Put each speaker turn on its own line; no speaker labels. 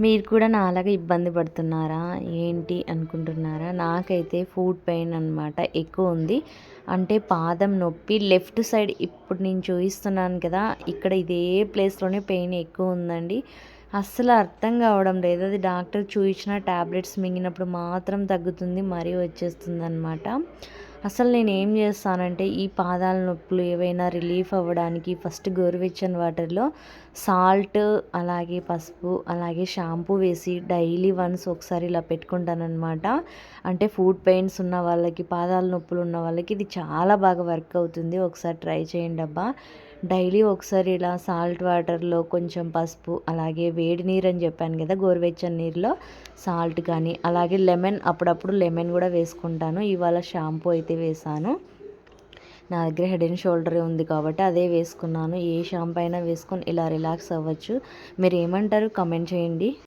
మీరు కూడా నాలాగా ఇబ్బంది పడుతున్నారా? ఏంటి అనుకుంటున్నారా? నాకైతే ఫుడ్ పెయిన్ అనమాట ఎక్కువ ఉంది. అంటే పాదం నొప్పి లెఫ్ట్ సైడ్ ఇప్పుడు నేను చూపిస్తున్నాను కదా ఇక్కడ ఇదే ప్లేస్లోనే పెయిన్ ఎక్కువ ఉందండి. అస్సలు అర్థం కావడం లేదు. అది డాక్టర్ చూపించిన ట్యాబ్లెట్స్ మింగినప్పుడు మాత్రం తగ్గుతుంది మరీ వచ్చేస్తుంది అనమాట అసలు నేను ఏం చేస్తానంటే ఈ పాదాల నొప్పులు ఏవైనా రిలీఫ్ అవ్వడానికి ఫస్ట్ గోరువెచ్చని వాటర్లో సాల్ట్ అలాగే పసుపు అలాగే షాంపూ వేసి డైలీ వన్స్ ఒకసారి ఇలా పెట్టుకుంటానమాట అంటే ఫుడ్ పెయిన్స్ ఉన్న వాళ్ళకి పాదాల నొప్పులు ఉన్న వాళ్ళకి ఇది చాలా బాగా వర్క్ అవుతుంది. ఒకసారి ట్రై చేయండి అబ్బా. డైలీ ఒకసారి ఇలా సాల్ట్ వాటర్లో కొంచెం పసుపు అలాగే వేడి నీరు అని చెప్పాను కదా గోరువెచ్చని నీరులో సాల్ట్ కానీ అలాగే లెమన్ అప్పుడప్పుడు లెమన్ కూడా వేసుకుంటాను. ఇవాళ షాంపూ అయితే వేసాను. నా దగ్గర హెడ్ అండ్ షోల్డర్ ఉంది కాబట్టి అదే వేసుకున్నాను. ఏ షాంపూ అయినా వేసుకొని ఇలా రిలాక్స్ అవ్వచ్చు. మీరు ఏమంటారు? కమెంట్ చేయండి.